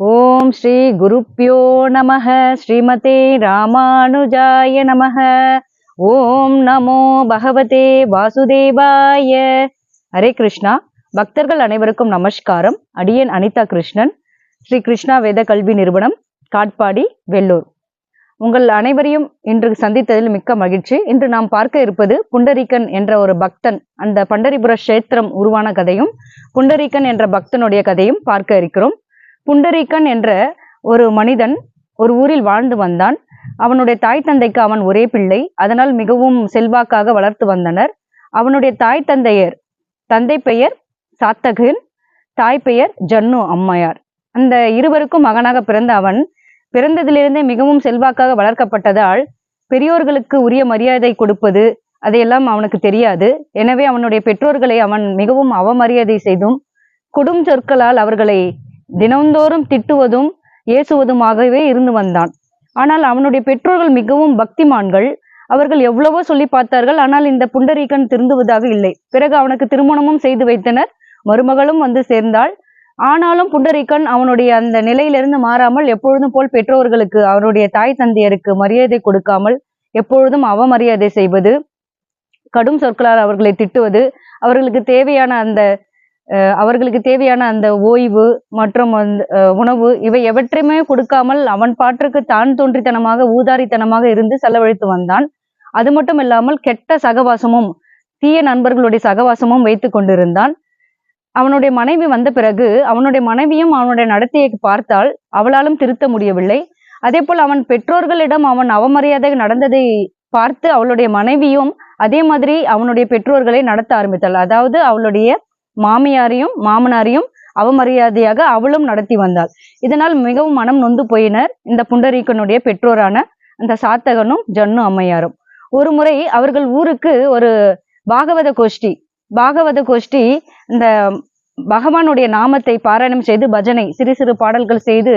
ஓம் ஸ்ரீ குருப்பியோ நம ஸ்ரீமதே ராமானுஜாய நம ஓம் நமோ பகவதே வாசுதேவாய. ஹரே கிருஷ்ணா. பக்தர்கள் அனைவருக்கும் நமஸ்காரம். அடியேன் அனிதா கிருஷ்ணன். ஸ்ரீ கிருஷ்ணா வேத கல்வி நிறுவனம் காட்பாடி வெள்ளூர். உங்கள் அனைவரையும் இன்று சந்தித்ததில் மிக்க மகிழ்ச்சி. இன்று நாம் பார்க்க இருப்பது புண்டரீகன் என்ற ஒரு பக்தன். அந்த பண்டரிபுர கஷேத்திரம் உருவான கதையும் புண்டரீகன் என்ற பக்தனுடைய கதையும் பார்க்க இருக்கிறோம். புண்டரீகன் என்ற ஒரு மனிதன் ஒரு ஊரில் வாழ்ந்து வந்தான். அவனுடைய தாய் தந்தைக்கு அவன் ஒரே பிள்ளை. அதனால் மிகவும் செல்வாக்காக வளர்த்து வந்தனர். அவனுடைய தாய் தந்தையர் தந்தை பெயர் சாத்தகன் தாய் பெயர் ஜன்னு அம்மையார். அந்த இருவருக்கும் மகனாக பிறந்த அவன் பிறந்ததிலிருந்தே மிகவும் செல்வாக்காக வளர்க்கப்பட்டதால் பெரியோர்களுக்கு உரிய மரியாதை கொடுப்பது அதையெல்லாம் அவனுக்கு தெரியாது. எனவே அவனுடைய பெற்றோர்களை அவன் மிகவும் அவமரியாதை செய்தும் கொடும் சொற்களால் அவர்களை தினந்தோறும் திட்டுவதும் ஏசுவதுமாகவே இருந்து வந்தான். ஆனால் அவனுடைய பெற்றோர்கள் மிகவும் பக்திமான்கள். அவர்கள் எவ்வளவோ சொல்லி பார்த்தார்கள் ஆனால் இந்த புண்டரீகன் திருந்துவதாக இல்லை. பிறகு அவனுக்கு திருமணமும் செய்து வைத்தனர் மருமகளும் வந்து சேர்ந்தாள். ஆனாலும் புண்டரீகன் அவனுடைய அந்த நிலையிலிருந்து மாறாமல் எப்பொழுதும் போல் பெற்றோர்களுக்கு அவனுடைய தாய் தந்தையருக்கு மரியாதை கொடுக்காமல் எப்பொழுதும் அவமரியாதை செய்வது கடும் சொற்களால் அவர்களை திட்டுவது அவர்களுக்கு தேவையான அந்த அவர்களுக்கு தேவையான அந்த ஓய்வு மற்றும் அந்த அஹ், உணவு இவை எவற்றையுமே கொடுக்காமல் அவன் பாட்டுக்கு தான் தோன்றித்தனமாக ஊதாரித்தனமாக இருந்து செலவழித்து வந்தான். அது மட்டும் இல்லாமல் கெட்ட சகவாசமும் தீய நண்பர்களுடைய சகவாசமும் வைத்து கொண்டிருந்தான். அவனுடைய மனைவி வந்த பிறகு அவனுடைய மனைவியும் அவனுடைய நடத்தையை பார்த்தால் அவளாலும் திருத்த முடியவில்லை. அதே போல் அவன் பெற்றோர்களிடம் அவன் அவமரியாதை நடந்ததை பார்த்து அவளுடைய மனைவியும் அதே மாதிரி அவனுடைய பெற்றோர்களை நடத்த ஆரம்பித்தாள். அதாவது அவளுடைய மாமியாரையும் மாமனாரையும் அவமரியாதையாக அவளும் நடத்தி வந்தாள். இதனால் மிகவும் மனம் நொந்து போயினர் இந்த புண்டரீகனுடைய பெற்றோரான அந்த சாத்தகனும் ஜன்னு அம்மையாரும். ஒரு முறை அவர்கள் ஊருக்கு ஒரு பாகவத கோஷ்டி பாகவத கோஷ்டி இந்த பகவானுடைய நாமத்தை பாராயணம் செய்து பஜனை சிறு சிறு பாடல்கள் செய்து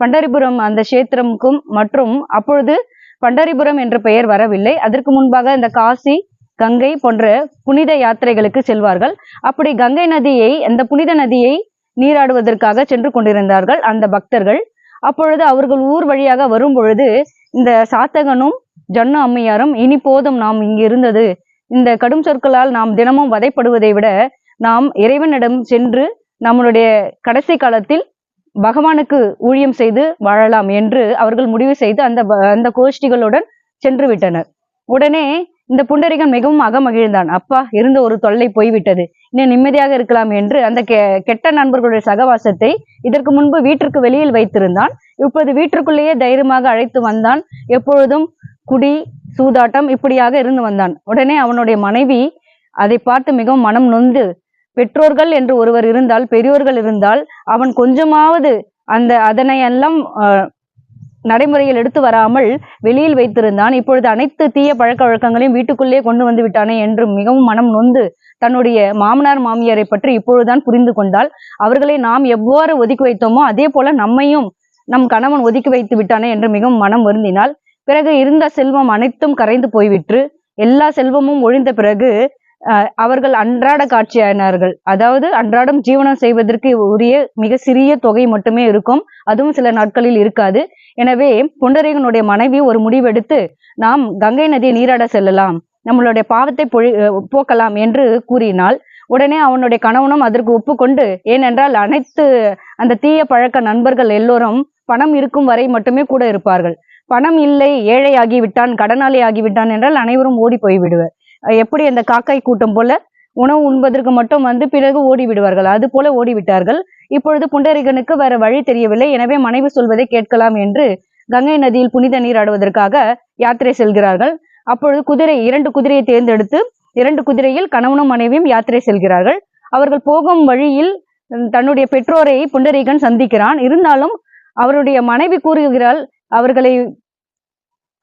பண்டரிபுரம் அந்த கஷேத்திரமுக்கும் மற்றும் அப்பொழுது பண்டரிபுரம் என்ற பெயர் வரவில்லை. அதற்கு முன்பாக இந்த காசி கங்கை போன்ற புனித யாத்திரைகளுக்கு செல்வார்கள். அப்படி கங்கை நதியை அந்த புனித நதியை நீராடுவதற்காக சென்று கொண்டிருந்தார்கள் அந்த பக்தர்கள். அப்பொழுது அவர்கள் ஊர் வழியாக வரும் பொழுது இந்த சாத்தகனும் ஜன்னு அம்மையாரும் இனி போதும் நாம் இங்கு இருந்தது. இந்த கடும் சொற்களால் நாம் தினமும் வதைப்படுவதை விட நாம் இறைவனிடம் சென்று நம்மளுடைய கடைசி காலத்தில் பகவானுக்கு ஊழியம் செய்து வாழலாம் என்று அவர்கள் முடிவு செய்து அந்த அந்த கோஷ்டிகளுடன் சென்று விட்டனர். உடனே இந்த புண்டரிகன் மிகவும் அகமகிழ்ந்தான். அப்பா இருந்த ஒரு தொல்லை போய்விட்டது. இன்னும் நிம்மதியாக இருக்கலாம் என்று அந்த கெ- கெட்ட நண்பர்களுடைய சகவாசத்தை இதற்கு முன்பு வீட்டிற்கு வெளியில் வைத்திருந்தான். இப்போது வீட்டிற்குள்ளேயே தைரியமாக அழைத்து வந்தான். எப்பொழுதும் குடி சூதாட்டம் இப்படியாக இருந்து வந்தான். உடனே அவனுடைய மனைவி அதை பார்த்து மிகவும் மனம் நொந்து பெற்றோர்கள் என்று ஒருவர் இருந்தால் பெரியோர்கள் இருந்தால் அவன் கொஞ்சமாவது அந்த அதனை எல்லாம் நடைமுறையில் எடுத்து வராமல் வெளியில் வைத்திருந்தான். இப்பொழுது அனைத்து தீய பழக்க வழக்கங்களையும் வீட்டுக்குள்ளே கொண்டு வந்து விட்டானே என்று மிகவும் மனம் நொந்து தன்னுடைய மாமனார் மாமியாரை பற்றி இப்பொழுதுதான் புரிந்து கொண்டால் அவர்களை நாம் எவ்வாறு ஒதுக்கி வைத்தோமோ அதே போல நம்மையும் நம் கணவன் ஒதுக்கி வைத்து விட்டானே என்று மிகவும் மனம் வருந்தினால் பிறகு இருந்த செல்வம் அனைத்தும் கரைந்து போய்விட்டு எல்லா செல்வமும் ஒழிந்த பிறகு அவர்கள் அன்றாட காட்சியானார்கள் அதாவது அன்றாடம் ஜீவனம் செய்வதற்கு உரிய மிக சிறிய தொகை மட்டுமே இருக்கும். அதுவும் சில நாட்களில் இருக்காது. எனவே புண்டரீகனுடைய மனைவி ஒரு முடிவெடுத்து நாம் கங்கை நதியை நீராட செல்லலாம். நம்மளுடைய பாவத்தை பொழி போக்கலாம் என்று கூறினால் உடனே அவனுடைய கணவனும் அதற்கு ஒப்புக்கொண்டு ஏனென்றால் அனைத்து அந்த தீய பழக்க நண்பர்கள் எல்லோரும் பணம் இருக்கும் வரை மட்டுமே கூட இருப்பார்கள். பணம் இல்லை ஏழை ஆகிவிட்டான் கடனாளி ஆகிவிட்டான் என்றால் அனைவரும் ஓடி போய் விடுவர் எப்படி அந்த காக்காய் கூட்டம் போல உணவு உண்பதற்கு மட்டும் வந்து பிறகு ஓடி விடுவார்கள். அது போல ஓடிவிட்டார்கள் இப்பொழுது புண்டரிகனுக்கு வேற வழி தெரியவில்லை. எனவே மனைவி சொல்வதை கேட்கலாம் என்று கங்கை நதியில் புனித நீராடுவதற்காக யாத்திரை செல்கிறார்கள். அப்பொழுது குதிரை இரண்டு குதிரையை தேர்ந்தெடுத்து இரண்டு குதிரையில் கணவனும் மனைவியும் யாத்திரை செல்கிறார்கள். அவர்கள் போகும் வழியில் தன்னுடைய பெற்றோரை புண்டரீகன் சந்திக்கிறான். இருந்தாலும் அவருடைய மனைவி கூறுகிறாள் அவர்களை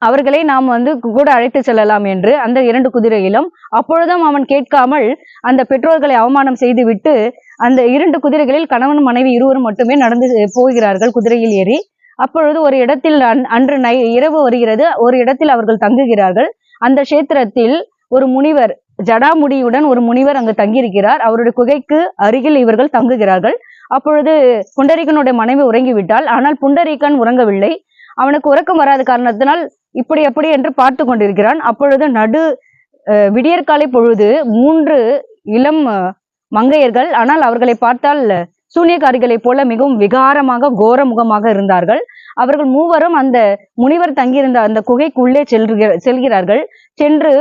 அவர்களை நாம் வந்து கூட அழைத்து செல்லலாம் என்று அந்த இரண்டு குதிரையிலும் அப்பொழுதும் அவன் கேட்காமல் அந்த பெற்றோர்களை அவமானம் செய்துவிட்டு அந்த இரண்டு குதிரைகளில் கணவன் மனைவி இருவரும் மட்டுமே நடந்து போகிறார்கள் குதிரையில் ஏறி. அப்பொழுது ஒரு இடத்தில் அன்று நை இரவு வருகிறது. ஒரு இடத்தில் அவர்கள் தங்குகிறார்கள். அந்த கஷேத்திரத்தில் ஒரு முனிவர் ஜடாமுடியுடன் ஒரு முனிவர் அங்கு தங்கியிருக்கிறார். அவருடைய குகைக்கு அருகில் இவர்கள் தங்குகிறார்கள். அப்பொழுது புண்டரீகனுடைய மனைவி உறங்கிவிட்டாள். ஆனால் புண்டரீகன் உறங்கவில்லை. அவனுக்கு உறக்கம் வராத காரணத்தினால் இப்படி எப்படி என்று பார்த்து கொண்டிருக்கிறான். அப்பொழுது நடு விடியற்காலை பொழுது மூன்று இளம் மங்கையர்கள் ஆனால் அவர்களை பார்த்தால் சூனியக்காரிகளைப் போல மிகவும் விகாரமாக கோர முகமாக இருந்தார்கள். அவர்கள் மூவரும் அந்த முனிவர் தங்கியிருந்த அந்த குகைக்குள்ளே செல்கிற செல்கிறார்கள். சென்று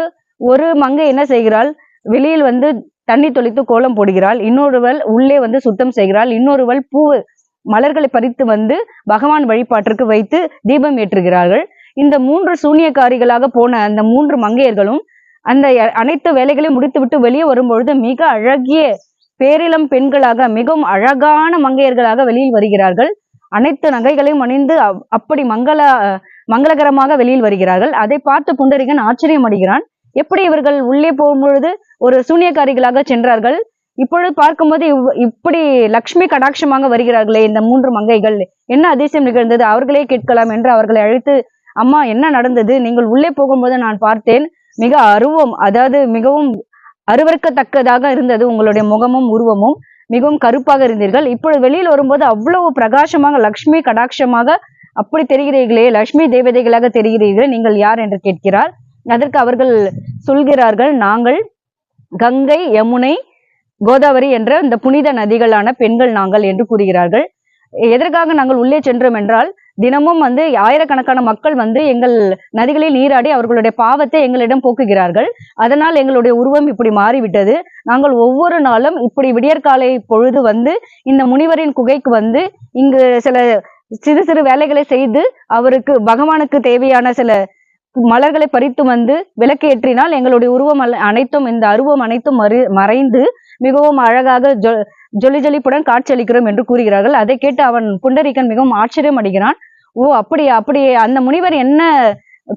ஒரு மங்கை என்ன செய்கிறாள்? வெளியில் வந்து தண்ணி தொளித்து கோலம் போடுகிறாள். இன்னொருவள் உள்ளே வந்து சுத்தம் செய்கிறாள். இன்னொருவள் பூ மலர்களை பறித்து வந்து பகவான் வழிபாட்டிற்கு வைத்து தீபம் ஏற்றுகிறார்கள். இந்த மூன்று சூனியக்காரிகளாக போன அந்த மூன்று மங்கையர்களும் அந்த அனைத்து வேலைகளையும் முடித்துவிட்டு வெளியே வரும்பொழுது மிக அழகிய பேரிளம் பெண்களாக மிகவும் அழகான மங்கையர்களாக வெளியில் வருகிறார்கள். அனைத்து நகைகளையும் அணிந்து அப்படி மங்கள மங்களகரமாக வெளியில் வருகிறார்கள். அதை பார்த்து புண்டரிகன் ஆச்சரியம் அடைகிறான். எப்படி இவர்கள் உள்ளே போகும்பொழுது ஒரு சூனியக்காரிகளாக சென்றார்கள்? இப்பொழுது பார்க்கும்போது இவ்- இப்படி லக்ஷ்மி கடாட்சமாக வருகிறார்களே இந்த மூன்று மங்கைகள். என்ன அதிசயம் நிகழ்ந்தது? அவர்களே கேட்கலாம் என்று அவர்களை அழைத்து அம்மா என்ன நடந்தது? நீங்கள் உள்ளே போகும்போது நான் பார்த்தேன் மிக அருவம் அதாவது மிகவும் அருவருக்கத்தக்கதாக இருந்தது உங்களுடைய முகமும் உருவமும். மிகவும் கருப்பாக இருந்தீர்கள். இப்பொழுது வெளியில் வரும்போது அவ்வளவு பிரகாசமாக லக்ஷ்மி கடாட்சமாக அப்படி தெரிகிறீர்களே லக்ஷ்மி தேவதைகளாக தெரிகிறீர்கள் நீங்கள் யார்? என்று கேட்கிறார். அதற்கு அவர்கள் சொல்கிறார்கள் நாங்கள் கங்கை யமுனை கோதாவரி என்ற இந்த புனித நதிகளான பெண்கள் நாங்கள் என்று கூறுகிறார்கள். எதற்காக நாங்கள் உள்ளே சென்றோம் என்றால் தினமும் வந்து ஆயிரக்கணக்கான மக்கள் வந்து எங்கள் நதிகளில் நீராடி அவர்களுடைய பாவத்தை எங்களிடம் போக்குகிறார்கள். அதனால் எங்களுடைய உருவம் இப்படி மாறிவிட்டது. நாங்கள் ஒவ்வொரு நாளும் இப்படி விடியற்காலை பொழுது வந்து இந்த முனிவரின் குகைக்கு வந்து இங்கு சில சிறு சிறு வேலைகளை செய்து அவருக்கு பகவானுக்கு தேவையான சில மலர்களை பறித்து வந்து விளக்கேற்றினால் எங்களுடைய உருவம் அனைத்தும் இந்த அருவம் அனைத்தும் மறு மறைந்து மிகவும் அழகாக ஜொ ஜொலி ஜொலிப்புடன் காட்சியளிக்கிறோம் என்று கூறுகிறார்கள். அதை கேட்டு அவன் புண்டரீகன் மிகவும் ஆச்சரியம் அடைகிறான் ஓ அப்படியா? அப்படி அந்த முனிவர் என்ன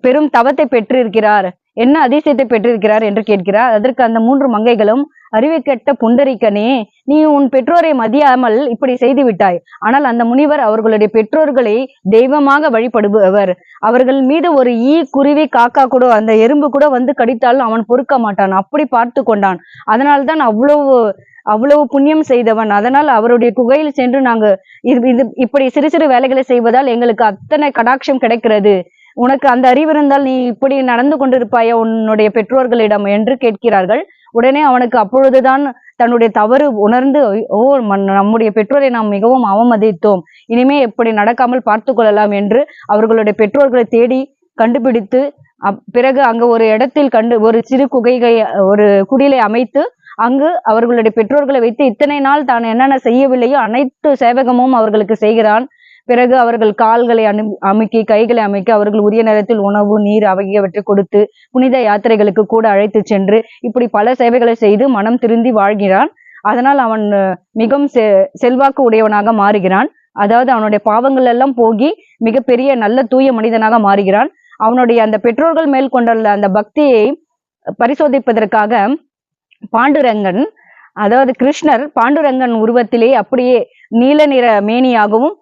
பெரும் தவத்தை பெற்றிருக்கிறார்? என்ன அதிசயத்தை பெற்றிருக்கிறார் என்று கேட்கிறார். அதற்கு அந்த மூன்று மங்கைகளும் அறிவு கெட்ட புண்டரிக்கனே நீ உன் பெற்றோரை மதியாமல் இப்படி செய்து விட்டாய். ஆனால் அந்த முனிவர் அவர்களுடைய பெற்றோர்களை தெய்வமாக வழிபடுபவர். அவர்கள் மீது ஒரு ஈ குருவி காக்கா கூட அந்த எறும்பு கூட வந்து கடித்தாலும் அவன் பொறுக்க மாட்டான். அப்படி பார்த்து கொண்டான். அதனால்தான் அவ்வளவு அவ்வளவு புண்ணியம் செய்தவன். அதனால் அவருடைய குகையில் சென்று நாங்க இது இது இப்படி சிறு சிறு வேலைகளை செய்வதால் எங்களுக்கு அத்தனை கடாட்சம் கிடைக்கிறது. உனக்கு அந்த அறிவு இருந்தால் நீ இப்படி நடந்து கொண்டிருப்பாயா உன்னுடைய பெற்றோர்களிடம் என்று கேட்கிறார்கள். உடனே அவனுக்கு அப்பொழுதுதான் தன்னுடைய தவறு உணர்ந்து ஓ நம்முடைய பெற்றோரை நாம் மிகவும் அவமதித்தோம். இனிமே இப்படி நடக்காமல் பார்த்து கொள்ளலாம் என்று அவர்களுடைய பெற்றோர்களை தேடி கண்டுபிடித்து அப்- பிறகு அங்க ஒரு இடத்தில் கண்டு ஒரு சிறு குகைகை ஒரு குடிலை அமைத்து அங்கு அவர்களுடைய பெற்றோர்களை வைத்து இத்தனை நாள் தான் என்னென்ன செய்யவில்லையோ அனைத்து சேவகமும் அவர்களுக்கு செய்கிறான். பிறகு அவர்கள் கால்களை அனு அமைக்கி கைகளை அமைக்க அவர்கள் உரிய நேரத்தில் உணவு நீர் ஆகியவற்றை கொடுத்து புனித யாத்திரைகளுக்கு கூட அழைத்து சென்று இப்படி பல சேவைகளை செய்து மனம் திருந்தி வாழ்கிறான். அதனால் அவன் மிகவும் செ செல்வாக்கு உடையவனாக மாறுகிறான். அதாவது அவனுடைய பாவங்கள் எல்லாம் போகி மிகப்பெரிய நல்ல தூய மனிதனாக மாறுகிறான். அவனுடைய அந்த பெற்றோர்கள் மேல் கொண்டுள்ள அந்த பக்தியை பரிசோதிப்பதற்காக பாண்டுரங்கன் அதாவது கிருஷ்ணர் பாண்டுரங்கன் உருவத்திலே அப்படியே நீல நிற மேனியாகவும்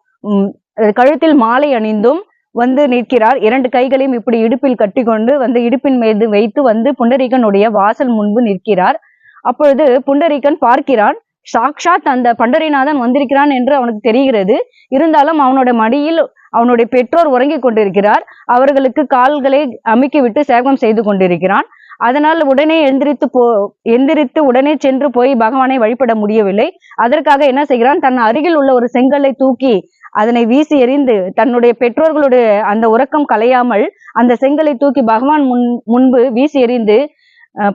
கழுத்தில் மாலை அணிந்தும் வந்து நிற்கிறார். இரண்டு கைகளையும் இப்படி இடுப்பில் கட்டிக்கொண்டு வந்து இடுப்பின் மீது வைத்து வந்து புண்டரீகனுடைய வாசல் முன்பு நிற்கிறார். அப்பொழுது புண்டரீகன் பார்க்கிறான் சாக்ஷாத் அந்த பண்டரிநாதன் வந்திருக்கிறான் என்று அவனுக்கு தெரிகிறது. இருந்தாலும் அவனோட மடியில் அவனுடைய பெற்றோர் உறங்கிக் கொண்டிருக்கிறார். அவர்களுக்கு கால்களை அமுக்கி விட்டு செய்து கொண்டிருக்கிறான். அதனால் உடனே எந்திரித்து போ எந்திரித்து உடனே சென்று போய் பகவானை வழிபட முடியவில்லை. அதற்காக என்ன செய்கிறான்? தன் அருகில் உள்ள ஒரு செங்கல்லை தூக்கி அதனை வீசி எறிந்து தன்னுடைய பெற்றோர்களுடைய அந்த உறக்கம் கலையாமல் அந்த செங்கலை தூக்கி பகவான் முன் முன்பு வீசி எறிந்து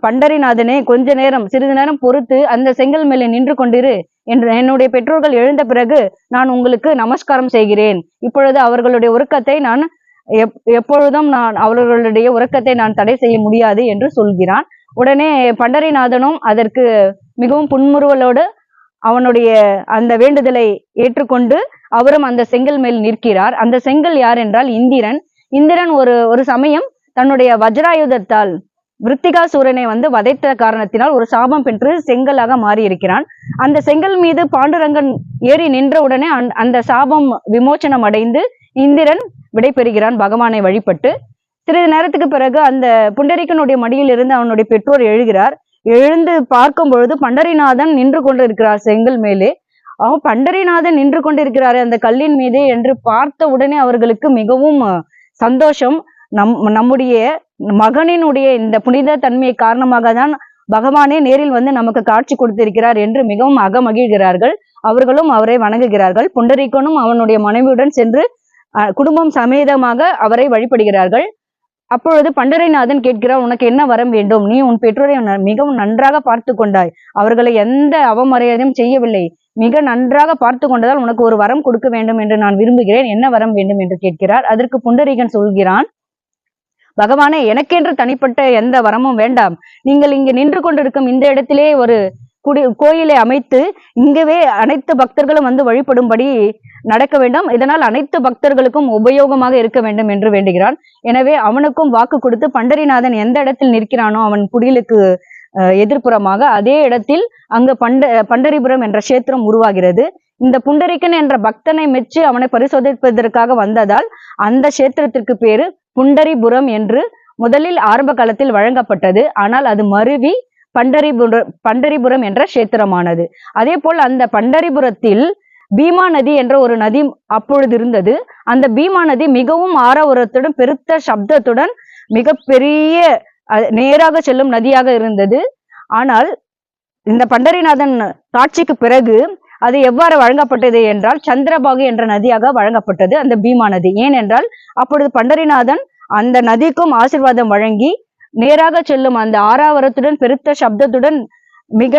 பண்டரிநாதனே கொஞ்ச நேரம் சிறிது நேரம் பொறுத்து அந்த செங்கல் மேலே நின்று கொண்டிரு என்று என்னுடைய பெற்றோர்கள் எழுந்த பிறகு நான் உங்களுக்கு நமஸ்காரம் செய்கிறேன். இப்பொழுது அவர்களுடைய உறக்கத்தை நான் எப்- எப்பொழுதும் நான் அவர்களுடைய உறக்கத்தை நான் தடை செய்ய முடியாது என்று சொல்கிறான். உடனே பண்டரிநாதனும் அதற்கு மிகவும் புன்முறுவலோடு அவனுடைய அந்த வேண்டுதலை ஏற்றுக்கொண்டு அவரும் அந்த செங்கல் மேல் நிற்கிறார். அந்த செங்கல் யார் என்றால் இந்திரன். இந்திரன் ஒரு ஒரு சமயம் தன்னுடைய வஜ்ராயுதத்தால் விருத்திகாசூரனை வந்து வதைத்த காரணத்தினால் ஒரு சாபம் பெற்று செங்கலாக மாறி இருக்கிறான் அந்த செங்கல் மீது பாண்டுரங்கன் ஏறி நின்ற உடனே அந்த சாபம் விமோச்சனம் அடைந்து இந்திரன் விடைபெறுகிறான். பகவானை வழிபட்டு சிறிது நேரத்துக்கு பிறகு அந்த புண்டரிக்கனுடைய மடியில் இருந்து அவனுடைய பெற்றோர் எழுகிறார். எழுந்து பார்க்கும் பொழுது பண்டரிநாதன் நின்று கொண்டிருக்கிறார் செங்கல் மேலே. அவன் பண்டரிநாதன் நின்று கொண்டிருக்கிறாரு அந்த கல்லின் மீது என்று பார்த்த உடனே அவர்களுக்கு மிகவும் சந்தோஷம். நம் நம்முடைய மகனினுடைய இந்த புனித தன்மை காரணமாக தான் பகவானே நேரில் வந்து நமக்கு காட்சி கொடுத்திருக்கிறார் என்று மிகவும் அகமகிழ்கிறார்கள். அவர்களும் அவரை வணங்குகிறார்கள். புண்டரிக்கனும் அவனுடைய மனைவியுடன் சென்று குடும்பம் சமேதமாக அவரை வழிபடுகிறார்கள். அப்பொழுது பண்டரைநாதன் கேட்கிறார் உனக்கு என்ன வரம் வேண்டும்? நீ உன் பெற்றோரை மிகவும் நன்றாக பார்த்து கொண்டாய். அவர்களை எந்த அவமரியாதையும் செய்யவில்லை. மிக நன்றாக பார்த்து கொண்டதால் உனக்கு ஒரு வரம் கொடுக்க வேண்டும் என்று நான் விரும்புகிறேன். என்ன வரம் வேண்டும்? என்று கேட்கிறார். அதற்கு புண்டரீகன் சொல்கிறான் பகவானே எனக்கென்று தனிப்பட்ட எந்த வரமும் வேண்டாம். நீங்கள் இங்கு நின்று கொண்டிருக்கும் இந்த இடத்திலே ஒரு குடி கோயிலை அமைத்து இங்கவே அனைத்து பக்தர்களும் வந்து வழிபடும்படி நடக்க வேண்டும். இதனால் அனைத்து பக்தர்களுக்கும் உபயோகமாக இருக்க வேண்டும் என்று வேண்டுகிறான். எனவே அவனுக்கும் வாக்கு கொடுத்து பண்டரிநாதன் எந்த இடத்தில் நிற்கிறானோ அவன் குடிலுக்கு எதிர்ப்புறமாக அதே இடத்தில் அங்கு பண்ட பண்டரிபுரம் என்ற கஷேத்திரம் உருவாகிறது. இந்த புண்டரிக்கன் என்ற பக்தனை மெச்சு அவனை பரிசோதிப்பதற்காக வந்ததால் அந்த கஷேத்திரத்திற்கு பேரு புண்டரிபுரம் என்று முதலில் ஆரம்ப காலத்தில் வழங்கப்பட்டது. ஆனால் அது மருவி பண்டரிபுர பண்டரிபுரம் என்ற கஷேத்திரமானது. அதே போல் அந்த பண்டரிபுரத்தில் பீமா நதி என்ற ஒரு நதி அப்பொழுது இருந்தது அந்த பீமா நதி மிகவும் ஆரவரத்துடன் பெருத்த சப்தத்துடன் மிக பெரிய நேராக செல்லும் நதியாக இருந்தது. ஆனால் இந்த பண்டரிநாதன் காட்சிக்கு பிறகு அது எவ்வாறு வழங்கப்பட்டது என்றால் சந்திரபாகு என்ற நதியாக வழங்கப்பட்டது அந்த பீமா நதி. ஏனென்றால் அப்பொழுது பண்டரிநாதன் அந்த நதிக்கும் ஆசிர்வாதம் வழங்கி நேராக செல்லும் அந்த ஆறாவரத்துடன் பெருத்த சப்தத்துடன் மிக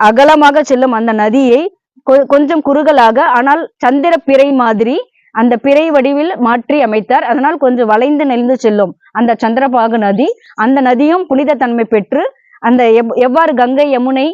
அகலமாக செல்லும் அந்த நதியை கொஞ்சம் குறுகலாக ஆனால் சந்திர பிறை மாதிரி அந்த பிறை வடிவில் மாற்றி அமைத்தார். அதனால் கொஞ்சம் வளைந்து நெளிந்து செல்லும் அந்த சந்திரபாகு நதி. அந்த நதியும் புனித தன்மை பெற்று அந்த எவ்- எவ்வாறு கங்கை யமுனை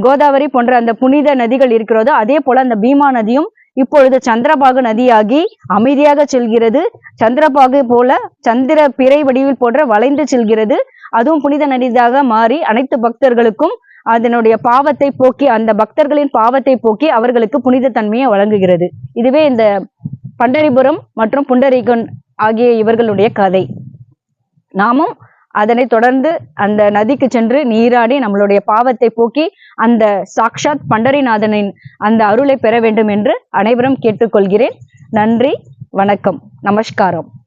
கோதாவரி போன்ற அந்த புனித நதிகள் இருக்கிறதோ அதே போல அந்த பீமா நதியும் இப்பொழுது சந்திரபாகு நதியாகி அமைதியாக செல்கிறது. சந்திரபாகு போல சந்திர பிறை வடிவில் போன்ற வளைந்து செல்கிறது. அதுவும் புனித நதியாக மாறி அனைத்து பக்தர்களுக்கும் அதனுடைய பாவத்தை போக்கி அந்த பக்தர்களின் பாவத்தை போக்கி அவர்களுக்கு புனித தன்மையை வழங்குகிறது. இதுவே இந்த பண்டரிபுரம் மற்றும் புண்டரீகன் ஆகிய இவர்களுடைய கதை. நாமும் அதனை தொடர்ந்து அந்த நதிக்கு சென்று நீராடி நம்மளுடைய பாவத்தை போக்கி அந்த சாக்ஷாத் பண்டரிநாதனின் அந்த அருளை பெற வேண்டும் என்று அனைவரும் கேட்டுக்கொள்கிறேன். நன்றி வணக்கம் நமஸ்காரம்.